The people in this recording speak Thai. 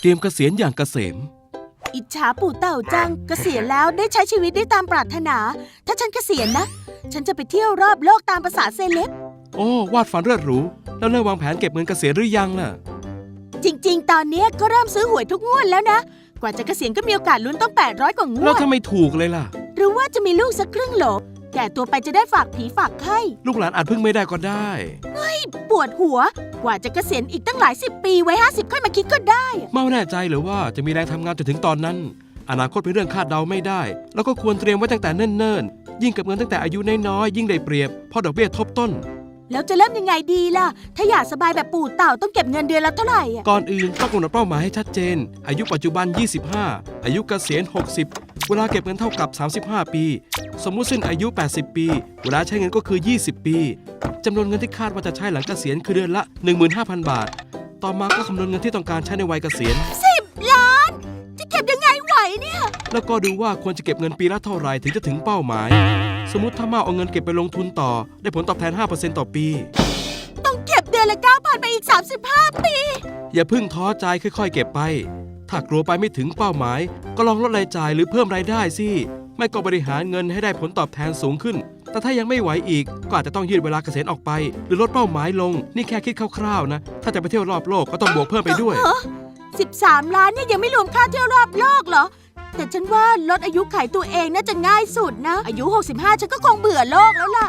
เตรียมเกษียณอย่างเกษม อิจฉาปู่เต่าจังเกษียณแล้วได้ใช้ชีวิตได้ตามปรารถนา ถ้าฉันเกษียณนะ ฉันจะไปเที่ยวรอบโลกตามภาษาเซเลบโอ้วาดฝันเลิศหรูแล้วเริ่มวางแผนเก็บเงินเกษียณหรือยังล่ะ จริง ๆ ตอนเนี้ยก็เริ่มซื้อหวยทุกงวดแล้วนะ กว่าจะเกษียณก็มีโอกาสลุ้นต้อง 800 กว่างแล้ววดถ้าไม่ถูกเลยล่ะ หรือว่าจะมีลูกสักครึ่งโหล แก่ตัวไปจะได้ฝากผีฝากไข้ลูกหลานอาจพึ่งไม่ได้ก็ได้ ปวดหัว กว่าจะเกษียณอีกตั้งหลายสิบปีไว้ 50ค่อยมาคิดก็ได้ ไม่แน่ใจหรือว่าจะมีแรงทำงานจนถึงตอนนั้น อนาคตเป็นเรื่องคาดเดาไม่ได้ แล้วก็ควรเตรียมไว้ตั้งแต่เนิ่นๆ ยิ่งเกับเงินตั้งแต่อายุน้อยๆยิ่งได้เปรียบเพราะดอกเบี้ยทบต้น แล้วจะเริ่มยังไงดีล่ะ ถ้าอยากสบายแบบปู่เต่าต้องเก็บเงินเดือนละเท่าไหร่อะก่อนอื่นต้องกำหนดเป้าหมายให้ชัดเจน อายุปัจจุบัน 25 อายุเกษียณ 60 เวลาเก็บเงินเท่ากับ 35 ปี สมมุติสิ้นอายุ 80 ปี เวลาใช้เงินก็คือ 20 ปีจำนวนเงินที่คาดว่าจะใช้หลังเกษียณคือเดือนละ 15,000 บาท ต่อมาก็คำนวณเงินที่ต้องการใช้ในวัยเกษียณ สิบล้าน จะเก็บยังไงไหวเนี่ย แล้วก็ดูว่าควรจะเก็บเงินปีละเท่าไหร่ถึงจะถึงเป้าหมาย สมมติถ้ามาเอาเงินเก็บไปลงทุนต่อ ได้ผลตอบแทน 5%ต่อปี ต้องเก็บเดือนละ 9,000 ไปอีก 35 ปี อย่าเพิ่งท้อใจค่อย ๆ เก็บไป ถ้ากลัวไปไม่ถึงเป้าหมาย ก็ลองลดรายจ่ายหรือเพิ่มรายได้สิไม่ก็บริหารเงินให้ได้ผลตอบแทนสูงขึ้น แต่ถ้ายังไม่ไหวอีก ก็อาจจะต้องยืดเวลาเกษียณออกไป หรือลดเป้าหมายลง นี่แค่คิดคร่าวๆนะ ถ้าจะไปเที่ยวรอบโลกก็ต้องบวกเพิ่มไปด้วย 13 ล้านเนี่ยยังไม่รวมค่าเที่ยวรอบโลกเหรอ แต่ฉันว่าลดอายุไขตัวเองน่าจะง่ายสุดนะ อายุ 65 ฉันก็คงเบื่อโลกแล้วล่ะ